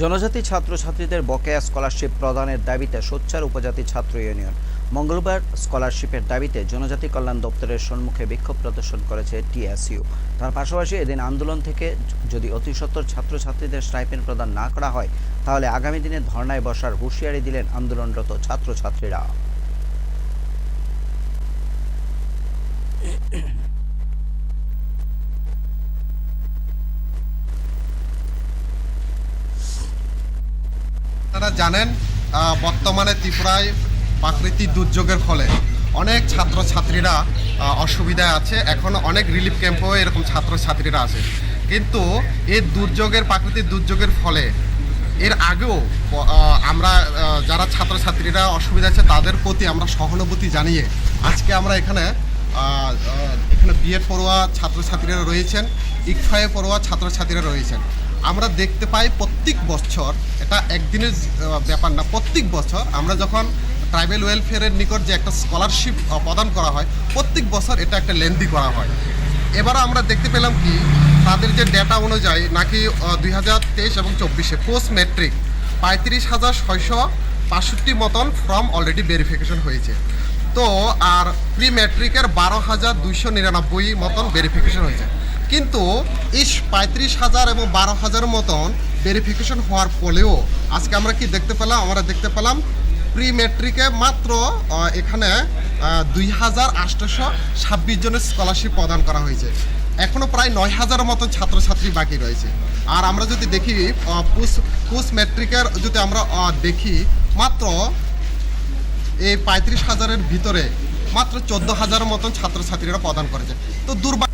জনজাতি ছাত্রছাত্রীদের বকেয়া স্কলারশিপ প্রদানের দাবিতে সোচ্চার উপজাতি ছাত্র ইউনিয়ন। মঙ্গলবার স্কলারশিপের দাবিতে জনজাতি কল্যাণ দপ্তরের সম্মুখে বিক্ষোভ প্রদর্শন করেছে টিএসইউ। তার পাশাপাশি এদিন আন্দোলন থেকে যদি অতি সত্তর ছাত্রছাত্রীদের স্টাইপেন্ড প্রদান না করা হয়, তাহলে আগামী দিনে ধর্নায় বসার হুঁশিয়ারি দিলেন আন্দোলনরত ছাত্রছাত্রীরা। আপনারা জানেন বর্তমানে ত্রিপুরায় প্রাকৃতিক দুর্যোগের ফলে অনেক ছাত্রছাত্রীরা অসুবিধায় আছে। এখন অনেক রিলিফ ক্যাম্পেও এরকম ছাত্রছাত্রীরা আছে। কিন্তু এই দুর্যোগের, প্রাকৃতিক দুর্যোগের ফলে এর আগেও আমরা যারা ছাত্রছাত্রীরা অসুবিধা আছে, তাদের প্রতি আমরা সহানুভূতি জানিয়ে আজকে আমরা এখানে এখানে বিএড পড়ুয়া ছাত্রছাত্রীরা রয়েছেন, ইকফায়ে পড়ুয়া ছাত্রছাত্রীরা রয়েছেন। আমরা দেখতে পাই প্রত্যেক বছর, এটা একদিনের ব্যাপার না, প্রত্যেক বছর আমরা যখন ট্রাইবেল ওয়েলফেয়ারের নিকট যে একটা স্কলারশিপ প্রদান করা হয়, প্রত্যেক বছর এটা একটা লেন্দি করা হয়। এবারও আমরা দেখতে পেলাম কি, তাদের যে ডেটা অনুযায়ী নাকি দুই হাজার তেইশ এবং চব্বিশে পোস্ট ম্যাট্রিক পঁয়ত্রিশ হাজার ছয়শো বাষট্টি মতন ফর্ম অলরেডি ভেরিফিকেশন হয়েছে। তো আর প্রি ম্যাট্রিকের বারো হাজার দুইশো নিরানব্বই মতন ভেরিফিকেশন হয়েছে। কিন্তু এই পঁয়ত্রিশ হাজার এবং বারো হাজার মতন ভেরিফিকেশন হওয়ার ফলেও আজকে আমরা কি দেখতে পেলাম? আমরা দেখতে পেলাম প্রি ম্যাট্রিকে মাত্র এখানে দুই হাজার আটশোশো ছাব্বিশ জনের স্কলারশিপ প্রদান করা হয়েছে। এখনও প্রায় নয় হাজার মতন ছাত্রছাত্রী বাকি রয়েছে। আর আমরা যদি দেখি পোস্ট ম্যাট্রিকের যদি আমরা দেখি, মাত্র এই পঁয়ত্রিশ হাজারের ভিতরে মাত্র চোদ্দ হাজারের মতন ছাত্রছাত্রীরা প্রদান করেছে। তো দুর্ভাগ্য